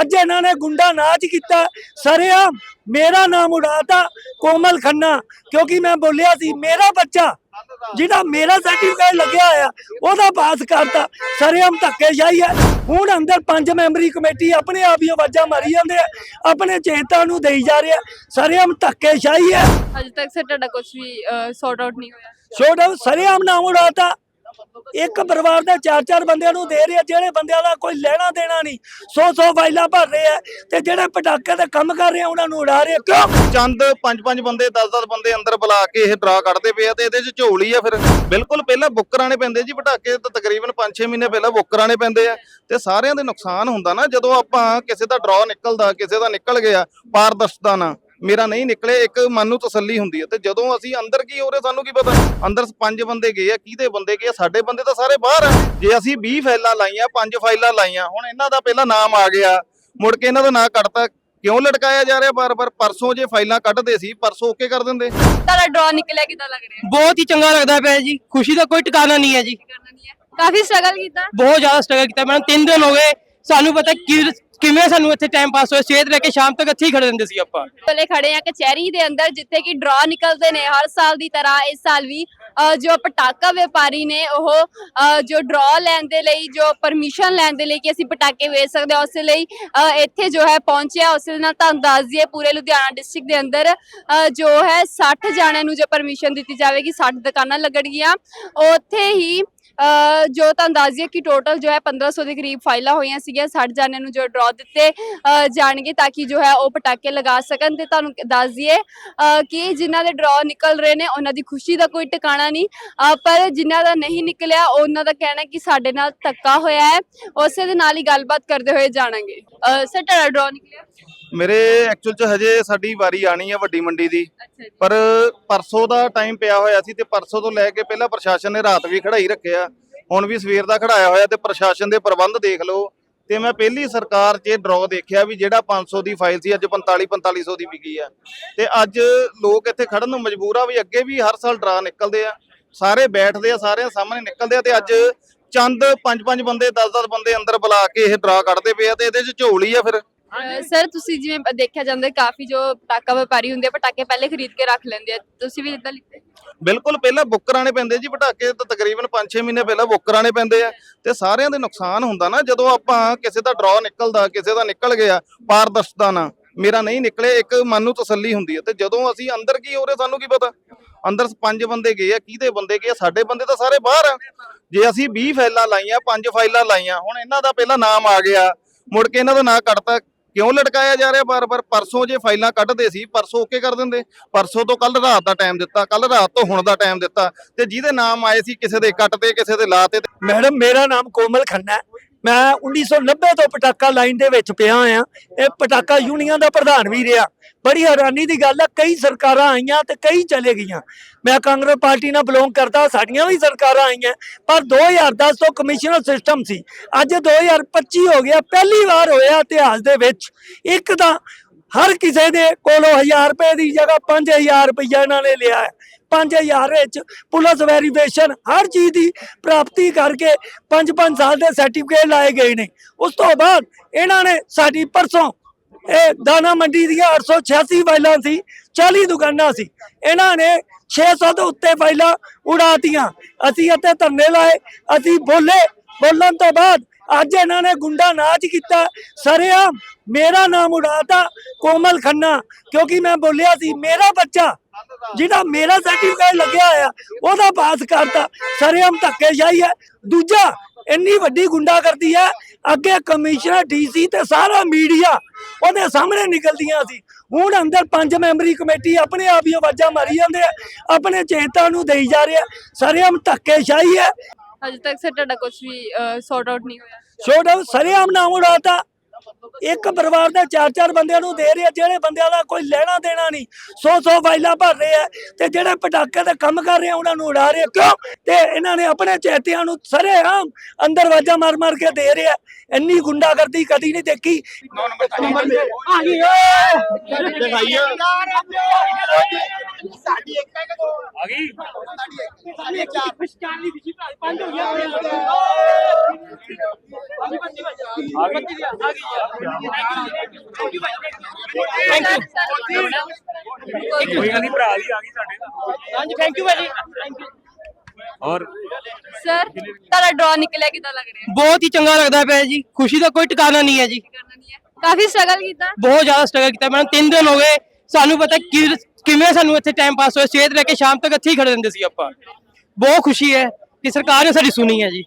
ਅੱਜ ਇਹਨਾਂ ਨੇ ਗੁੰਡਾ ਨਾਚ ਕੀਤਾ। ਸਰਿਆ ਮੇਰਾ ਨਾਮ ਉਡਾਤਾ ਕੋਮਲ ਖੰਨਾ ਕਿਉਂਕਿ ਮੈਂ ਬੋਲਿਆ ਸੀ ਮੇਰਾ ਬੱਚਾ ਜਿਹਦਾ ਮੇਰਾ ਸਰਟੀਫਿਕੇਟ ਲੱਗਿਆ ਹੋਇਆ ਉਹਦਾ ਪਾਸ ਕਰਤਾ। ਸਰੇਆਮ ਧੱਕੇਸ਼ਾਹੀ ਹੈ ਹੁਣ ਅੰਦਰ ਪੰਜ ਮੈਂਬਰੀ ਕਮੇਟੀ ਆਪਣੇ ਆਪ ਹੀ ਆਵਾਜ਼ਾਂ ਮਾਰੀ ਜਾਂਦੇ ਆ ਆਪਣੇ ਚੇਤਾ ਨੂੰ ਦੇਈ ਜਾ ਰਿਹਾ। ਸਰੇਆਮ ਧੱਕੇਸ਼ਾਹੀ ਹੈ ਅਜੇ ਤੱਕ ਸਰ ਤੁਹਾਡਾ ਕੁਝ ਵੀ ਸੌਰਟ ਆਊਟ ਨਹੀਂ ਹੋਇਆ। ਛੋਟਾ ਸਰੇਆਮ ਨਾਮ ਉਡਾਤਾ। ਇੱਕ ਪਰਿਵਾਰ ਦੇ ਚਾਰ ਚਾਰ ਬੰਦਿਆਂ ਨੂੰ ਦੇ ਰਿਹਾ ਜਿਹੜੇ ਬੰਦਿਆਂ ਦਾ ਕੋਈ ਲੈਣਾ ਦੇਣਾ ਨਹੀਂ। 100 100 ਫਾਈਲਾਂ ਭਰ ਰਹੇ ਆ ਤੇ ਜਿਹੜੇ ਪਟਾਕੇ ਦੇ ਕੰਮ ਕਰ ਰਹੇ ਆ, ਉਹਨਾਂ ਨੂੰ ਉਡਾ ਰਹੇ ਆ। ਕਿਉਂ? ਚੰਦ, ਪੰਜ ਪੰਜ ਬੰਦੇ 10-10 ਬੰਦੇ ਅੰਦਰ ਬੁਲਾ ਕੇ ਇਹ ਡਰਾ ਕੱਢਦੇ ਪਏ ਆ ਤੇ ਇਹਦੇ 'ਚ ਝੋਲੀ ਆ ਫਿਰ। ਬਿਲਕੁਲ ਪਹਿਲਾਂ ਬੁੱਕ ਕਰਾਣੇ ਪੈਂਦੇ ਜੀ ਪਟਾਕੇ, ਤਾਂ ਤਕਰੀਬਨ 5-6 ਮਹੀਨੇ ਪਹਿਲਾਂ ਬੁੱਕ ਕਰਾਣੇ ਪੈਂਦੇ ਆ। ਤੇ ਸਾਰਿਆਂ ਦੇ ਨੁਕਸਾਨ ਹੁੰਦਾ ਨਾ, ਜਦੋਂ ਆਪਾਂ ਕਿਸੇ ਦਾ ਡਰਾ ਨਿਕਲਦਾ, ਕਿਸੇ ਦਾ ਨਿਕਲ ਗਿਆ, ਪਾਰਦਰਸ਼ਤਾ ਨਾਲ। ਮੇਰਾ ਨਹੀਂ ਨਿਕਲੇ ਇੱਕ ਮਨ ਨੂੰ ਤਸੱਲੀ ਹੁੰਦੀ ਹੈ। ਤੇ ਜਦੋਂ ਅਸੀਂ ਅੰਦਰ ਕੀ ਹੋ ਰਹੇ ਸਾਨੂੰ ਕੀ ਪਤਾ? ਅੰਦਰ ਪੰਜ ਬੰਦੇ ਗਏ ਆ ਕਿਹਦੇ ਬੰਦੇ ਗਏ ਆ? ਸਾਡੇ ਬੰਦੇ ਤਾਂ ਸਾਰੇ ਬਾਹਰ ਆ। ਜੇ ਅਸੀਂ 20 ਫਾਈਲਾਂ ਲਾਈਆਂ ਪੰਜ ਫਾਈਲਾਂ ਲਾਈਆਂ ਹੁਣ ਇਹਨਾਂ ਦਾ ਪਹਿਲਾਂ ਨਾਮ ਆ ਗਿਆ। ਮੁੜ ਕੇ ਇਹਨਾਂ ਦਾ ਨਾਂ ਕੱਟਤਾ ਕਿਉਂ ਲਟਕਾਇਆ ਜਾ ਰਿਹਾ ਬਾਰ-ਬਾਰ? ਪਰਸੋਂ ਜੇ ਫਾਈਲਾਂ ਕੱਢਦੇ ਸੀ ਪਰਸੋਂ ਓਕੇ ਕਰ ਦਿੰਦੇ। ਤੁਹਾਡਾ ਡਰਾ ਨਿਕਲਿਆ ਕਿਦਾਂ ਲੱਗ ਰਿਹਾ? ਬਹੁਤ ਹੀ ਚੰਗਾ ਲੱਗਦਾ ਪਿਆ ਜੀ। ਖੁਸ਼ੀ ਦਾ ਕੋਈ ਟਿਕਾਣਾ ਨਹੀਂ ਹੈ ਜੀ। ਕਾਫੀ ਸਟਰਗਲ ਕੀਤਾ। ਬਹੁਤ ਜ਼ਿਆਦਾ ਸਟਰਗਲ ਕੀਤਾ। ਮੈਡਮ 3 ਦਿਨ ਹੋ ਗਏ। ਸਾਨੂੰ ਪਤਾ ਕਿ ਕਿਵੇਂ ਸਾਨੂੰ ਇੱਥੇ ਟਾਈਮ ਪਾਸ ਹੋਇਆ? ਸਵੇਰ ਲੈ ਕੇ ਸ਼ਾਮ ਤੱਕ ਇੱਥੇ ਹੀ ਖੜੇ ਰਹਿੰਦੇ ਸੀ ਆਪਾਂ। ਕੋਲੇ ਖੜੇ ਆ ਕਚਹਿਰੀ ਦੇ ਅੰਦਰ, ਜਿੱਥੇ ਕਿ ਡਰਾ ਨਿਕਲਦੇ ਨੇ ਹਰ ਸਾਲ ਦੀ ਤਰ੍ਹਾਂ, ਇਸ ਸਾਲ ਵੀ ਜੋ ਪਟਾਕਾ ਵਪਾਰੀ ਨੇ, ਉਹ ਜੋ ਡਰਾ ਲੈਣ ਦੇ ਲਈ, ਜੋ ਪਰਮਿਸ਼ਨ ਲੈਣ ਦੇ ਲਈ ਕਿ ਅਸੀਂ ਪਟਾਕੇ ਵੇਚ ਸਕਦੇ ਹਾਂ, ਉਸ ਲਈ ਇੱਥੇ ਜੋ ਹੈ ਪਹੁੰਚਿਆ, ਉਸ ਦੇ ਨਾਲ ਤੁਹਾਨੂੰ ਦੱਸ ਦਈਏ, ਪੂਰੇ ਲੁਧਿਆਣਾ ਡਿਸਟ੍ਰਿਕਟ ਦੇ ਅੰਦਰ ਜੋ ਹੈ 60 ਜਾਣਿਆਂ ਨੂੰ ਜੋ ਪਰਮਿਸ਼ਨ ਦਿੱਤੀ ਜਾਵੇਗੀ 60 ਦੁਕਾਨਾਂ ਲੱਗਣਗੀਆਂ। ਉੱਥੇ ਹੀ ਜੋ ਤੁਹਾਨੂੰ ਦੱਸ ਦਈਏ ਕਿ ਟੋਟਲ ਜੋ ਹੈ 1500 ਦੇ ਕਰੀਬ ਫਾਈਲਾਂ ਹੋਈਆਂ ਸੀਗੀਆਂ 60 ਜਾਣਿਆਂ ਨੂੰ ਜੋ ਡਰਾ ਦਿੱਤੇ ਜਾਣਗੇ ਤਾਂ ਕਿ ਜੋ ਹੈ ਉਹ ਪਟਾਕੇ ਲਗਾ ਸਕਣ ਤੇ ਤੁਹਾਨੂੰ ਦੱਸ ਦਈਏ ਕਿ ਜਿਨ੍ਹਾਂ ਦੇ ਡਰਾ ਨਿਕਲ ਰਹੇ ਨੇ, ਉਹਨਾਂ ਦੀ ਖੁਸ਼ੀ ਦਾ ਕੋਈ ਟਿਕਾਣਾ ਨਹੀਂ। ਪਰ ਜਿਨ੍ਹਾਂ ਦਾ ਨਹੀਂ ਨਿਕਲਿਆ, ਉਹਨਾਂ ਦਾ ਕਹਿਣਾ ਕਿ ਸਾਡੇ ਨਾਲ ਧੱਕਾ ਹੋਇਆ ਹੈ। ਉਸੇ ਦੇ ਨਾਲ ਹੀ ਗੱਲਬਾਤ ਕਰਦੇ ਹੋਏ ਜਾਣਾਂਗੇ। ਸਰ, ਤੁਹਾਡਾ ਡਰਾ ਨਿਕਲਿਆ? ਮੇਰੇ ਐਕਚੁਅਲ 'ਚ ਹਜੇ ਸਾਡੀ ਵਾਰੀ ਆਣੀ ਹੈ ਵੱਡੀ ਮੰਡੀ ਦੀ। ਪਰ ਪਰਸੋਂ ਦਾ ਟਾਈਮ ਪਿਆ ਹੋਇਆ ਸੀ ਤੇ ਪਰਸੋਂ ਤੋਂ ਲੈ ਕੇ ਪਹਿਲਾਂ ਪ੍ਰਸ਼ਾਸਨ ਨੇ ਰਾਤ ਵੀ ਖੜਾਈ ਰੱਖਿਆ। ਹੁਣ ਵੀ ਸਵੇਰ ਦਾ ਖੜਾਇਆ ਹੋਇਆ ਤੇ ਪ੍ਰਸ਼ਾਸਨ ਦੇ ਪ੍ਰਬੰਧ ਦੇਖ ਲਓ। ਤੇ ਮੈਂ ਪਹਿਲੀ ਸਰਕਾਰ 'ਚ ਡਰਾਅ ਦੇਖਿਆ ਵੀ ਜਿਹੜਾ 500 ਦੀ ਫਾਈਲ ਸੀ ਅੱਜ 45 4500 ਦੀ ਵਿਕੀ ਆ। ਤੇ ਅੱਜ ਲੋਕ ਇੱਥੇ ਖੜਨ ਨੂੰ ਮਜਬੂਰ ਆ ਵੀ ਅੱਗੇ ਵੀ ਹਰ ਸਾਲ ਡਰਾ ਨਿਕਲਦੇ ਆ। ਸਾਰੇ ਬੈਠਦੇ ਆ ਸਾਰਿਆਂ ਸਾਹਮਣੇ ਨਿਕਲਦੇ ਆ ਤੇ ਅੱਜ ਚੰਦ ਪੰਜ ਪੰਜ ਬੰਦੇ 10-10 ਬੰਦੇ ਅੰਦਰ ਬੁਲਾ ਕੇ ਇਹ ਡਰਾ ਕੱਢਦੇ ਪਏ ਆ ਤੇ ਇਹਦੇ 'ਚ ਝੋਲੀ ਆ ਫਿਰ। ਸਰ ਤੁਸੀਂ ਜਿਵੇਂ ਦੇਖਿਆ ਜਾਂਦਾ ਕਾਫੀ ਜੋ ਪਟਾਕਾ ਵਪਾਰੀ ਹੁੰਦੇ ਆ ਪਟਾਕੇ ਪਹਿਲੇ ਖਰੀਦ ਕੇ ਰੱਖ ਲੈਂਦੇ ਆ। ਤੁਸੀਂ ਵੀ ਇਦਾਂ ਲਿੱਤੇ? ਬਿਲਕੁਲ ਪਹਿਲਾਂ ਬੁੱਕ ਕਰਾਣੇ ਪੈਂਦੇ ਜੀ ਪਟਾਕੇ ਤਾਂ ਤਕਰੀਬਨ 5-6 ਮਹੀਨੇ ਪਹਿਲਾਂ ਬੁੱਕ ਕਰਾਣੇ ਪੈਂਦੇ ਆ। ਤੇ ਸਾਰਿਆਂ ਦੇ ਨੁਕਸਾਨ ਹੁੰਦਾ ਨਾ ਜਦੋਂ ਆਪਾਂ ਕਿਸੇ ਦਾ ਡਰਾ ਨਿਕਲਦਾ ਕਿਸੇ ਦਾ ਨਿਕਲ ਗਿਆ ਪਾਰਦਰਸ਼ਤਾ ਨਾਲ ਮੇਰਾ ਨਹੀਂ ਨਿਕਲੇ ਇੱਕ ਮਨ ਨੂੰ ਤਸੱਲੀ ਹੁੰਦੀ ਹੈ ਤੇ ਜਦੋਂ ਅਸੀਂ ਅੰਦਰ ਕੀ ਹੋ ਰਹੇ ਸਾਨੂੰ ਕੀ ਪਤਾ? ਅੰਦਰ ਪੰਜ ਬੰਦੇ ਗਏ ਆ ਕਿਹਦੇ ਬੰਦੇ ਗਏ ਆ? ਸਾਡੇ ਬੰਦੇ ਤਾਂ ਸਾਰੇ ਬਾਹਰ ਆ। ਜੇ ਅਸੀਂ 20 ਫਾਈਲਾਂ ਲਾਈਆਂ ਪੰਜ ਫਾਈਲਾਂ ਲਾਈਆਂ ਹੁਣ ਇਹਨਾਂ ਦਾ ਪਹਿਲਾਂ ਨਾਮ ਆ ਗਿਆ ਮੁੜ ਕੇ ਇਹਨਾਂ ਦਾ ਨਾਂ ਕੱਟਤਾ ਕਿਉਂ ਲਟਕਾਇਆ ਜਾ ਰਿਹਾ? ਬਾਰ-ਬਾਰ ਪਰਸੋਂ ਜੇ ਫਾਈਲਾਂ ਕੱਢਦੇ ਸੀ, ਪਰਸੋਂ ਓਕੇ ਕਰ ਦਿੰਦੇ। ਪਰਸੋਂ ਤੋਂ ਕੱਲ ਰਾਤ ਦਾ ਟਾਈਮ ਦਿੱਤਾ ਕੱਲ ਰਾਤ ਤੋਂ ਹੁਣ ਦਾ ਟਾਈਮ ਦਿੱਤਾ। ਤੇ ਜਿਹਦੇ ਨਾਮ ਆਏ ਸੀ, ਕਿਸੇ ਦੇ ਕੱਟ ਤੇ ਕਿਸੇ ਦੇ ਲਾ ਤੇ ਮੈਡਮ, ਮੇਰਾ ਨਾਮ ਕੋਮਲ ਖੰਨਾ ਹੈ। ਮੈਂ 1990 ਤੋਂ ਪਟਾਕਾ ਲਾਈਨ ਦੇ ਵਿੱਚ ਪਿਆ ਆ ਇਹ ਪਟਾਕਾ ਯੂਨੀਅਨ ਦਾ ਪ੍ਰਧਾਨ ਵੀ ਰਿਹਾ। ਬੜੀ ਹੈਰਾਨੀ ਦੀ ਗੱਲ ਹੈ ਕਈ ਸਰਕਾਰਾਂ ਆਈਆਂ ਤੇ ਕਈ ਚਲੇ ਗਈਆਂ। ਮੈਂ ਕਾਂਗਰਸ ਪਾਰਟੀ ਨਾਲ ਬਿਲੋਂਗ ਕਰਦਾ, ਸਾਡੀਆਂ ਵੀ ਸਰਕਾਰਾਂ ਆਈਆਂ। ਪਰ 2010 ਤੋਂ ਕਮਿਸ਼ਨਰ ਸਿਸਟਮ ਸੀ। ਅੱਜ 2025 ਹੋ ਗਿਆ, ਪਹਿਲੀ ਵਾਰ ਹੋਇਆ ਇਤਿਹਾਸ ਦੇ ਵਿੱਚ। ਇੱਕ ਤਾਂ ਹਰ ਕਿਸੇ ਦੇ ਕੋਲੋਂ 1000 ਰੁਪਏ ਦੀ ਜਗ੍ਹਾ 5000 ਰੁਪਇਆ ਇਹਨਾਂ ਨੇ ਲਿਆ ਹੈ। 5000 ਵਿੱਚ ਪੁਲਿਸ ਵੈਰੀਫਿਕੇਸ਼ਨ ਹਰ ਚੀਜ਼ ਦੀ ਪ੍ਰਾਪਤੀ ਕਰਕੇ 5-5 ਸਾਲ ਦੇ ਸਰਟੀਫਿਕੇਟ ਲਾਏ ਗਏ ਨੇ। ਉਸ ਤੋਂ ਬਾਅਦ ਇਹਨਾਂ ਨੇ ਸਾਡੀ ਪਰਸੋਂ ਇਹ ਦਾਣਾ ਮੰਡੀ ਦੀਆਂ 886 ਫਾਈਲਾਂ ਸੀ 40 ਦੁਕਾਨਾਂ ਸੀ। ਇਹਨਾਂ ਨੇ 600 ਤੋਂ ਉੱਤੇ ਫਾਈਲਾਂ ਉਡਾਤੀਆਂ। ਅਸੀਂ ਇੱਥੇ ਧਰਨੇ ਲਾਏ, ਅਸੀਂ ਬੋਲੇ। ਬੋਲਣ ਤੋਂ ਬਾਅਦ ਅੱਜ ਇਹਨਾਂ ਨੇ ਗੁੰਡਾ ਨਾਚ ਕੀਤਾ। ਸਰਿਆ, ਮੇਰਾ ਨਾਮ ਉਡਾਤਾ ਕੋਮਲ ਖੰਨਾ, ਕਿਉਂਕਿ ਮੈਂ ਬੋਲਿਆ ਸੀ, ਮੇਰਾ ਬੱਚਾ ਜਿਹਦਾ ਮੇਰਾ ਸਰਟੀਫਿਕੇਟ ਲੱਗਿਆ ਹੋਇਆ ਉਹਦਾ ਪਾਸ ਕਰਤਾ। ਸਰੇਆਮ ਧੱਕੇਸ਼ਾਹੀ ਹੈ। ਦੂਜਾ ਇੰਨੀ ਵੱਡੀ ਗੁੰਡਾ ਕਰਦੀ ਹੈ ਅੱਗੇ ਕਮਿਸ਼ਨਰ ਡੀਸੀ ਤੇ ਸਾਰਾ ਮੀਡੀਆ ਉਹਦੇ ਸਾਹਮਣੇ ਨਿਕਲਦੀਆਂ ਸੀ। ਹੁਣ ਅੰਦਰ ਪੰਜ ਮੈਂਬਰੀ ਕਮੇਟੀ ਆਪਣੇ ਆਪ ਹੀ ਆਵਾਜ਼ਾਂ ਮਾਰੀ ਜਾਂਦੇ ਆ ਆਪਣੇ ਚੇਤਾ ਨੂੰ ਦੇਈ ਜਾ ਰਿਹਾ ਸਰੇਆਮ ਧੱਕੇਸ਼ਾਹੀ ਹੈ। ਅਜੇ ਤੱਕ ਸਰ ਤੁਹਾਡਾ ਕੁਝ ਵੀ ਸੌਰਟ ਆਊਟ ਨਹੀਂ ਹੋਇਆ। ਛੋਟਾ ਸਰੇਆਮ ਨਾਮ ਉਡਾਤਾ ਇੱਕ ਪਰਿਵਾਰ ਦੇ ਚਾਰ ਚਾਰ ਬੰਦਿਆਂ ਨੂੰ ਦੇ ਰਿਹਾ ਜਿਹੜੇ ਬੰਦਿਆਂ ਦਾ ਕੋਈ ਲੈਣਾ ਦੇਣਾ ਨਹੀਂ। 100 100 ਫਾਈਲਾਂ ਭਰ ਰਹੇ ਆ ਤੇ ਜਿਹੜੇ ਪਟਾਕੇ ਦੇ ਕੰਮ ਕਰ ਰਹੇ ਆ ਉਹਨਾਂ ਨੂੰ ਉਡਾ ਰਹੇ ਆ। ਕਿਉਂ? ਤੇ ਇਹਨਾਂ ਨੇ ਆਪਣੇ ਚੇਤਿਆਂ ਨੂੰ ਸਰੇਆਮ ਅੰਦਰ ਵਾਜਾ ਮਾਰ ਮਾਰ ਕੇ ਦੇ ਰਿਹਾ ਇੰਨੀ ਗੁੰਡਾਗਰਦੀ ਕਦੀ ਨਹੀਂ ਦੇਖੀ। ਆ ਗਈ ਓਏ ਸਾਡੀ ਇੱਕ ਹੈ ਕਿ ਆ ਗਈ। ਸਾਡੀ ਇੱਕ ਚਾਰ ਪਛਾਣ ਲਈ ਵਿਸ਼ੀ ਭਾਈ ਪੰਜ ਹੋ ਗਿਆ। ਆ ਗਈ। ਕੋਈ ਗੱਲ ਨਹੀਂ ਭਰਾ ਦੀ ਆ ਗਈ ਸਾਡੇ ਹਾਂਜੀ ਥੈਂਕ ਯੂ ਭਾਜੀ। ਥੈਂਕ ਯੂ ਔਰ ਸਰ ਤੁਹਾਡਾ ਡਰਾ ਨਿਕਲਿਆ ਕਿਦਾਂ ਲੱਗ ਰਿਹਾ? ਬਹੁਤ ਹੀ ਚੰਗਾ ਲੱਗਦਾ ਪਿਆ ਜੀ। ਖੁਸ਼ੀ ਦਾ ਕੋਈ ਟਿਕਾਣਾ ਨਹੀਂ ਹੈ ਜੀ। ਕਰਨਾ ਨਹੀਂ ਹੈ। ਕਾਫੀ ਸਟਰਗਲ ਕੀਤਾ? ਬਹੁਤ ਜ਼ਿਆਦਾ ਸਟਰਗਲ ਕੀਤਾ। ਮੈਡਮ ਤਿੰਨ ਦਿਨ ਹੋ ਗਏ। ਸਾਨੂੰ ਪਤਾ ਕਿ- ਕਿਵੇਂ ਸਾਨੂੰ ਇੱਥੇ ਟਾਈਮ ਪਾਸ ਹੋਇਆ। ਸਵੇਰ ਲੈ ਕੇ ਸ਼ਾਮ ਤੱਕ ਇੱਥੇ ਹੀ ਖੜੇ ਰਹਿੰਦੇ ਸੀ ਆਪਾਂ। ਬਹੁਤ ਖੁਸ਼ੀ ਹੈ ਕਿ ਸਰਕਾਰ ਨੇ ਸਾਡੀ ਸੁਣੀ ਹੈ ਜੀ।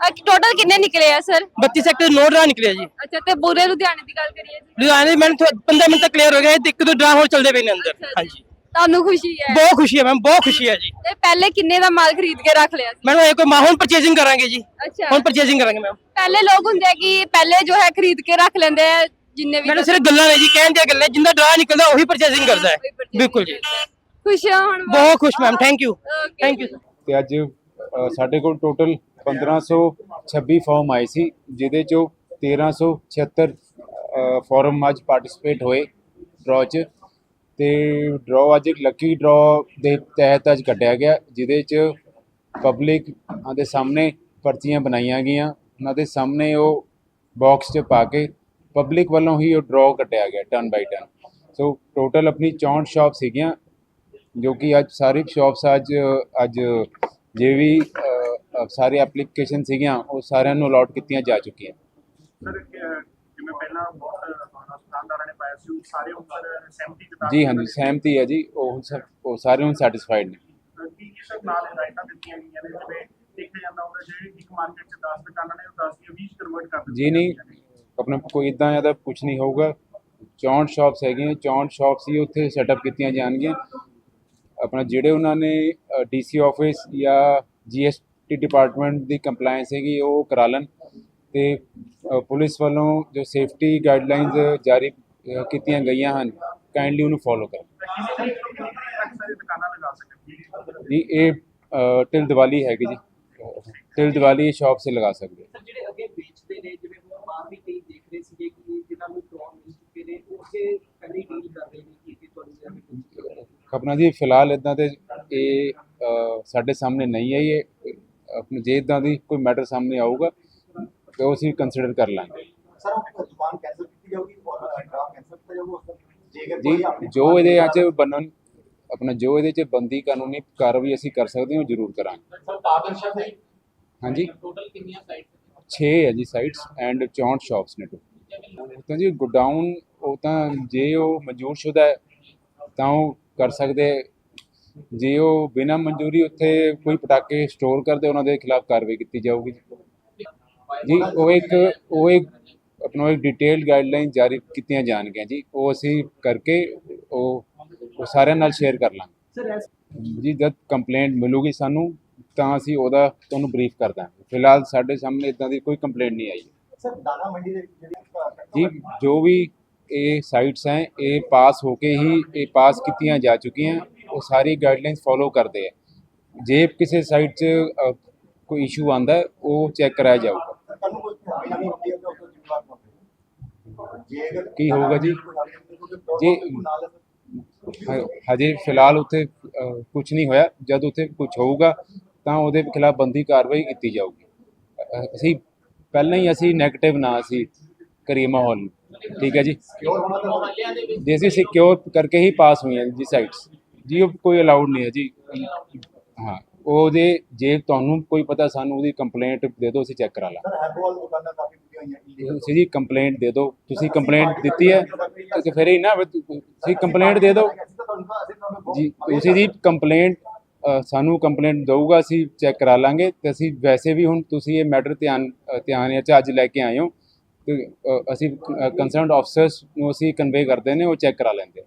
ਟੋਟਲ ਕਿੰਨੇ ਨਿਕਲੇ ਆ ਸਰ 32 ਸੈਕਟਰ ਨੋਟ ਰਾ ਨਿਕਲਿਆ ਜੀ। ਅੱਛਾ ਤੇ ਪੂਰੇ ਲੁਧਿਆਣੇ ਦੀ ਗੱਲ ਕਰੀਏ ਜੀ। ਲੁਧਿਆਣੇ ਮੈਡਮ 15 ਮਿੰਟ ਤੱਕ ਕਲੀਅਰ ਹੋ ਗਿਆ ਤੇ ਇੱਕ ਦੋ ਡਰਾ ਹੋਰ ਚੱਲਦੇ ਪਏ ਨੇ ਅੰਦਰ। ਹਾਂਜੀ। ਤੁਹਾਨੂੰ ਖੁਸ਼ੀ ਹੈ? ਬਹੁਤ ਖੁਸ਼ੀ ਹੈ ਮੈਮ ਬਹੁਤ ਖੁਸ਼ੀ ਹੈ ਜੀ। ਤੇ ਪਹਿਲੇ ਕਿੰਨੇ ਦਾ ਮਾਲ ਖਰੀਦ ਕੇ ਰੱਖ ਲਿਆ ਸੀ? ਮੈਡਮ ਇਹ ਕੋਈ ਮਾਹੌਲ ਪਰਚੇਸਿੰਗ ਕਰਾਂਗੇ ਜੀ। ਅੱਛਾ। ਹੁਣ ਪਰਚੇਸਿੰਗ ਕਰਾਂਗੇ ਮੈਮ। ਪਹਿਲੇ ਲੋਕ ਹੁੰਦੇ ਆ ਕਿ ਪਹਿਲੇ ਜੋ ਹੈ ਖਰੀਦ ਕੇ ਰੱਖ ਲੈਂਦੇ ਆ ਜਿੰਨੇ ਵੀ ਮੈਡਮ ਸਿਰਫ ਗੱਲਾਂ ਨੇ ਜੀ ਕਹਿਣ ਦੀਆਂ ਗੱਲਾਂ ਜਿੰਦਾ ਡਰਾ ਨਿਕਲਦਾ ਉਹੀ ਪਰਚੇਸਿੰਗ ਕਰਦਾ ਹੈ। ਬਿਲਕੁਲ ਜੀ। ਖੁਸ਼ ਹਾਂ ਹੁਣ ਬਹੁਤ ਖੁਸ਼ ma'am thank you. Thank you ਤੇ ਅੱਜ ਸਾਡੇ ਕੋਲ ਟੋਟਲ 1526 ਫਾਰਮ ਆਏ ਸੀ ਜਿਹਦੇ ਚੋਂ 1376 ਅ, ਫਾਰਮ ਅੱਜ ਪਾਰਟਿਸਿਪੇਟ ਹੋਏ ਡਰਾਅ 'ਚ। ਤੇ ਡਰਾਅ ਅੱਜ ਇੱਕ ਲੱਕੀ ਡਰਾਅ ਦੇ ਤਹਿਤ ਅੱਜ ਕੱਢਿਆ ਗਿਆ ਜਿਹਦੇ 'ਚ ਪਬਲਿਕ ਦੇ ਸਾਹਮਣੇ ਪਰਚੀਆਂ ਬਣਾਈਆਂ ਗਈਆਂ। ਉਹਨਾਂ ਦੇ ਸਾਹਮਣੇ ਉਹ ਬਾਕਸ 'ਚ ਪਾ ਕੇ ਪਬਲਿਕ ਵੱਲੋਂ ਹੀ ਉਹ ਡਰਾਅ ਕੱਢਿਆ ਗਿਆ turn by turn so total ਆਪਣੀ 64 ਸ਼ਾਪ ਸੀਗੀਆਂ ਜੋ ਕਿ ਅੱਜ ਸਾਰੀ ਸ਼ਾਪਸ ਅੱਜ ਅੱਜ ਜੇ ਵੀ ਸਾਰੇ ਐਪਲੀਕੇਸ਼ਨ ਸੀਗੀਆਂ ਉਹ ਸਾਰਿਆਂ ਨੂੰ ਅਲਾਟ ਕੀਤੀਆਂ ਜਾ ਚੁੱਕੀਆਂ ਸਰ ਕਿ- ਜਿਵੇਂ ਪਹਿਲਾਂ ਬਹੁਤ ਦੁਕਾਨਦਾਰਾਂ ਨੇ ਪਾਇਆ ਸੀ ਉਹ ਸਾਰੇ ਉੱਪਰ ਸਹਿਮਤੀ ਜਤਾ ਜੀ ਹਾਂਜੀ ਸਹਿਮਤੀ ਹੈ ਜੀ ਉਹ ਸਭ ਉਹ ਸਾਰੇ ਹੁਣ ਸੈਟੀਸਫਾਈਡ ਨੇ ਕੀ ਕੀ ਸਰ ਨਾਲ ਹਦਾਇਤਾਂ ਦਿੱਤੀਆਂ ਗਈਆਂ ਨੇ ਜਿਵੇਂ ਦੇਖਿਆ ਜਾਂਦਾ ਹੁੰਦਾ ਜਿਹੜੇ ਇੱਕ ਮਾਰਕੀਟ 'ਚ 10 ਦੁਕਾਨਾਂ ਨੇ ਉਹ 10 ਦੀਆਂ 20 ਕਨਵਰਟ ਕਰ ਦਿੱਤੀਆਂ ਜੀ ਨਹੀਂ ਆਪਣਾ ਕੋਈ ਇਦਾਂ ਜ਼ਿਆਦਾ ਕੁਝ ਨਹੀਂ ਹੋਊਗਾ 64 ਸ਼ਾਪਸ ਹੈਗੀਆਂ 64 ਸ਼ਾਪਸ ਹੀ ਉੱਥੇ ਸੈਟਅਪ ਕੀਤੀਆਂ ਜਾਣਗੀਆਂ ਆਪਣਾ ਜਿਹੜੇ ਉਹਨਾਂ ਨੇ ਡੀਸੀ ਆਫਿਸ ਜਾਂ ਜੀਐਸਟੀ ਡਿਪਾਰਟਮੈਂਟ ਦੀ ਕੰਪਲਾਈਂਸ ਹੈਗੀ ਉਹ ਕਰਾ ਲੈਣ। ਤੇ ਪੁਲਿਸ ਵੱਲੋਂ ਜੋ ਸੇਫਟੀ ਗਾਈਡਲਾਈਨਸ ਜਾਰੀ ਕੀਤੀਆਂ ਗਈਆਂ ਹਨ ਕਾਈਂਡਲੀ ਉਹਨੂੰ ਫੋਲੋ ਕਰਨ ਜੀ ਇਹ ਟਿਲ ਦੀਵਾਲੀ ਹੈਗੀ ਜੀ। ਟਿਲ ਦੀਵਾਲੀ ਸ਼ਾਪ ਸੇ ਲਗਾ ਸਕਦੇ ਹੋ। ਸਰ ਜਿਹੜੇ ਅੱਗੇ ਵੇਚਦੇ ਨੇ ਜਿਵੇਂ ਹੁਣ ਬਾਹਰ ਵੀ ਕਈ ਦੇਖ ਰਹੇ ਸੀਗੇ ਕਿ ਜਿਨ੍ਹਾਂ ਨੂੰ ਡਰੋਨ ਮਿਲ ਚੁੱਕੇ ਨੇ ਉਸੇ ਪਹਿਲੇ ਡੀਲ ਕਰ ਰਹੇ ਨੇ ਕਿ ਇਹ ਤੁਹਾਨੂੰ ਜਿਹੜਾ ਆਪਣਾ ਜੀ ਫਿਲਹਾਲ ਇਦਾਂ ਤੇ ਇਹ ਸਾਡੇ ਸਾਹਮਣੇ ਨਹੀਂ ਹੈ ਇਹ ਜੇ ਇਦਾਂ ਦੀ ਕੋਈ ਮੈਟਰ ਸਾਹਮਣੇ ਆਊਗਾ ਤੇ ਉਹ ਅਸੀਂ ਕੰਸੀਡਰ ਕਰ ਲਾਂਗੇ ਸਰ ਉਹ ਦੁਕਾਨ ਕੈਂਸਲ ਕੀਤੀ ਜਾਊਗੀ ਔਰ ਡਰਾਫਟ ਕੈਂਸਲ ਕੀਤਾ ਜਾਊਗਾ ਉਸ ਦਾ ਜੇਕਰ ਜੀ ਕੋਈ ਆਪਣੇ ਜੋ ਇਹਦੇ ਅੱਜ ਬਣਨ ਆਪਣਾ ਜੋ ਇਹਦੇ ਚ ਬੰਦੀ ਕਾਨੂੰਨੀ ਕਾਰਵਾਈ ਅਸੀਂ ਕਰ ਸਕਦੇ ਹਾਂ ਉਹ ਜ਼ਰੂਰ ਕਰਾਂਗੇ ਸਰ ਪਾਰਟਨਰਸ਼ਿਪ ਹੈ ਹਾਂਜੀ ਟੋਟਲ ਕਿੰਨੀਆਂ ਸਾਈਟਸ 6 ਹੈ ਜੀ ਸਾਈਟਸ ਐਂਡ 64 ਸ਼ਾਪਸ ਨੇ। ਉਹ ਤਾਂ ਜੀ ਗੋਡਾਊਨ ਉਹ ਤਾਂ ਜੇ ਉਹ ਮਨਜ਼ੂਰ ਸ਼ੁਦਾ ਹੈ ਤਾਂ ਉਹ ਕਰ ਸਕਦੇ। ਜੇ ਉਹ ਬਿਨਾਂ ਮਨਜ਼ੂਰੀ ਉੱਥੇ ਕੋਈ ਪਟਾਕੇ ਸਟੋਰ ਕਰਦੇ ਉਹਨਾਂ ਦੇ ਖਿਲਾਫ ਕਾਰਵਾਈ ਕੀਤੀ ਜਾਊਗੀ ਜੀ। ਉਹ ਇੱਕ ਉਹ ਇੱਕ ਆਪਣਾ ਇੱਕ ਡਿਟੇਲਡ ਗਾਈਡਲਾਈਨ ਜਾਰੀ ਕੀਤੀਆਂ ਜਾਣਗੀਆਂ ਜੀ। ਉਹ ਅਸੀਂ ਕਰਕੇ ਉਹ ਉਹ ਸਾਰਿਆਂ ਨਾਲ ਸ਼ੇਅਰ ਕਰ ਲਾਂਗੇ। ਜੀ ਜਦ ਕੰਪਲੇਂਟ ਮਿਲੂਗੀ ਸਾਨੂੰ ਤਾਂ ਅਸੀਂ ਉਹਦਾ ਤੁਹਾਨੂੰ ਬਰੀਫ ਕਰ ਦਾਂਗੇ। ਫਿਲਹਾਲ ਸਾਡੇ ਸਾਹਮਣੇ ਇਦਾਂ ਦੀ ਕੋਈ ਕੰਪਲੇਂਟ ਨਹੀਂ ਆਈ। ਸਰ ਦਾਣਾ ਮੰਡੀ ਦੇ ਜੀ ਜੋ ਵੀ ਇਹ ਸਾਈਟਸ ਹੈ ਇਹ ਪਾਸ ਹੋ ਕੇ ਹੀ ਇਹ ਪਾਸ ਕੀਤੀਆਂ ਜਾ ਚੁੱਕੀਆਂ। ਉਹ ਸਾਰੀ ਗਾਈਡਲਾਈਨਸ ਫੋਲੋ ਕਰਦੇ ਆ ਜੇ ਕਿਸੇ ਸਾਈਟ 'ਚ ਅ, ਕੋਈ ਇਸ਼ੂ ਆਂਦਾ ਉਹ ਚੈੱਕ ਕਰਾਇਆ ਜਾਊਗਾ ਸਰਕਾਰ ਨੂੰ ਕੋਈ ਪ੍ਰੋਬਲਮ ਨਹੀਂ ਹੁੰਦੀ ਹੈ ਤਾਂ ਉਸ ਤੋਂ ਜ਼ਿੰਮੇਵਾਰ ਕੌਣ ਹੋਵੇਗਾ ਜੇ ਅਗਰ ਕੀ ਹੋਊਗਾ ਜੀ? ਜੀ। ਹ- ਹਜੇ ਫਿਲਹਾਲ ਉੱਥੇ ਕੁਝ ਨਹੀਂ ਹੋਇਆ ਜਦ ਉੱਥੇ ਕੁਝ ਹੋਊਗਾ ਤਾਂ ਉਹਦੇ ਖਿਲਾਫ ਬੰਦੀ ਕਾਰਵਾਈ ਕੀਤੀ ਜਾਊਗੀ ਅ, ਅਸੀਂ ਪਹਿਲਾਂ ਹੀ ਅਸੀਂ 네ਗੇਟਿਵ ਨਾ ਅਸੀਂ ਕਰੀਏ ਮਾਹੌਲ ਨੂੰ। ਠੀਕ ਹੈ ਜੀ ਜੇ ਅਸੀਂ ਸਿਕਿਉਰ ਕਰਕੇ ਹੀ ਪਾਸ ਹੋਈਆਂ ਜੀ ਸਾਈਟਸ ਜੀ ਉਹ ਕੋਈ ਅਲਾਉਡ ਨਹੀਂ ਹੈ ਜੀ। ਹਾਂ ਉਹਦੇ ਜੇ ਤੁਹਾਨੂੰ ਕੋਈ ਪਤਾ ਸਾਨੂੰ ਉਹਦੀ ਕੰਪਲੇਂਟ ਦੇ ਦਿਓ ਅਸੀਂ ਚੈੱਕ ਕਰਾ illegal। ਤੁਸੀਂ ਜੀ ਕੰਪਲੇਂਟ ਦੇ ਦਿਓ ਤੁਸੀਂ ਕੰਪਲੇਂਟ ਦਿੱਤੀ ਹੈ ਤੇ ਫਿਰ ਹੀ ਨਾ ਤੁਸੀਂ ਕੰਪਲੇਂਟ ਦੇ ਦਿਓ। ਜੀ ਤੁਸੀਂ ਜੀ ਕੰਪਲੇਂਟ ਸਾਨੂੰ ਕੰਪਲੇਂਟ ਦਊਗਾ ਅਸੀਂ ਚੈੱਕ ਕਰਾ ਲਾਂਗੇ ਤੇ ਅਸੀਂ ਵੈਸੇ ਵੀ ਹੁਣ ਤੁਸੀਂ ਇਹ ਮੈਟਰ ਧਿਆਨ ਧਿਆਨ ਵਿੱਚ ਅੱਜ ਲੈ ਕੇ ਆਏ ਹੋ ਤੇ ਅਸੀਂ ਕੰਸਰਨਡ ਆਫਸਰਸ ਨੂੰ ਅਸੀਂ ਕਨਵੇ ਕਰਦੇ ਨੇ ਉਹ ਚੈੱਕ ਕਰਾ ਲੈਂਦੇ